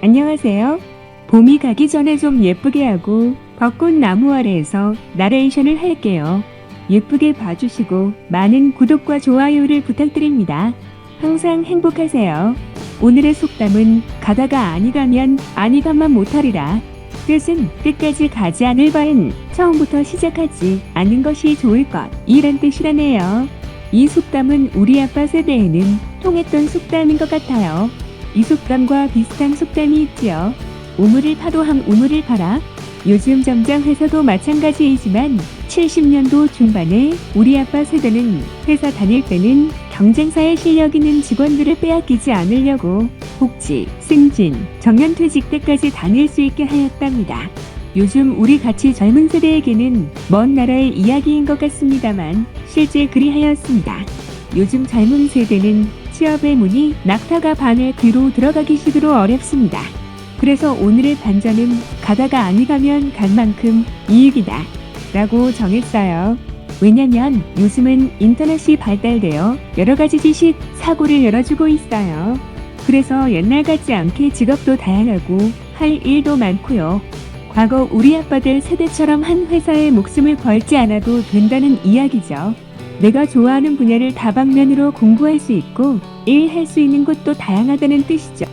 안녕하세요. 봄이 가기 전에 좀 예쁘게 하고 벚꽃 나무 아래에서 나레이션을 할게요. 예쁘게 봐주시고 많은 구독과 좋아요를 부탁드립니다. 항상 행복하세요. 오늘의 속담은 가다가 아니 가면 아니 가만 못하리라. 뜻은 끝까지 가지 않을 바엔 처음부터 시작하지 않는 것이 좋을 것. 이란 뜻이라네요. 이 속담은 우리 아빠 세대에는 통했던 속담인 것 같아요. 이 속담과 비슷한 속담이 있지요. 우물을 파도 함 우물을 파라. 요즘 점장 회사도 마찬가지이지만 70년도 중반에 우리 아빠 세대는 회사 다닐 때는 경쟁사에 실력 있는 직원들을 빼앗기지 않으려고 복지, 승진, 정년퇴직 때까지 다닐 수 있게 하였답니다. 요즘 우리 같이 젊은 세대에게는 먼 나라의 이야기인 것 같습니다만 실제 그리하였습니다. 요즘 젊은 세대는 취업의 문이 낙타가 반에 뒤로 들어가기 식으로 어렵습니다. 그래서 오늘의 반전은 가다가 아니 가면 간 만큼 이익이다. 라고 정했어요. 왜냐면 요즘은 인터넷이 발달되어 여러 가지 지식, 사고를 열어주고 있어요. 그래서 옛날 같지 않게 직업도 다양하고 할 일도 많고요. 과거 우리 아빠들 세대처럼 한 회사에 목숨을 걸지 않아도 된다는 이야기죠. 내가 좋아하는 분야를 다방면으로 공부할 수 있고 일 할 수 있는 곳도 다양하다는 뜻이죠.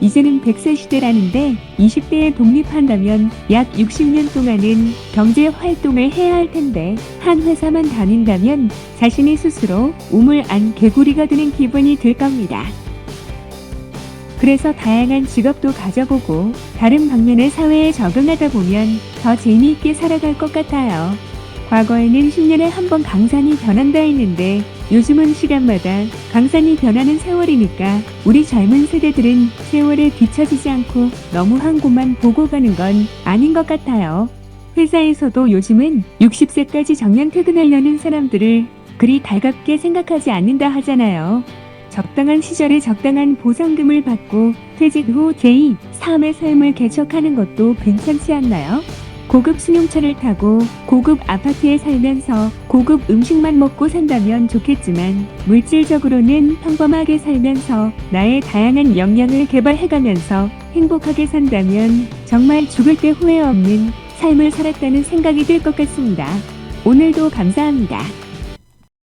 이제는 100세 시대라는데 20대에 독립한다면 약 60년 동안은 경제 활동을 해야 할 텐데 한 회사만 다닌다면 자신이 스스로 우물 안 개구리가 되는 기분이 들 겁니다. 그래서 다양한 직업도 가져보고 다른 방면의 사회에 적응하다 보면 더 재미있게 살아갈 것 같아요. 과거에는 10년에 한 번 강산이 변한다 했는데 요즘은 시간마다 강산이 변하는 세월이니까 우리 젊은 세대들은 세월에 뒤처지지 않고 너무 한 곳만 보고 가는 건 아닌 것 같아요. 회사에서도 요즘은 60세까지 정년 퇴근하려는 사람들을 그리 달갑게 생각하지 않는다 하잖아요. 적당한 시절에 적당한 보상금을 받고 퇴직 후 제2, 3의 삶을 개척하는 것도 괜찮지 않나요? 고급 승용차를 타고 고급 아파트에 살면서 고급 음식만 먹고 산다면 좋겠지만 물질적으로는 평범하게 살면서 나의 다양한 역량을 개발해가면서 행복하게 산다면 정말 죽을 때 후회 없는 삶을 살았다는 생각이 들 것 같습니다. 오늘도 감사합니다.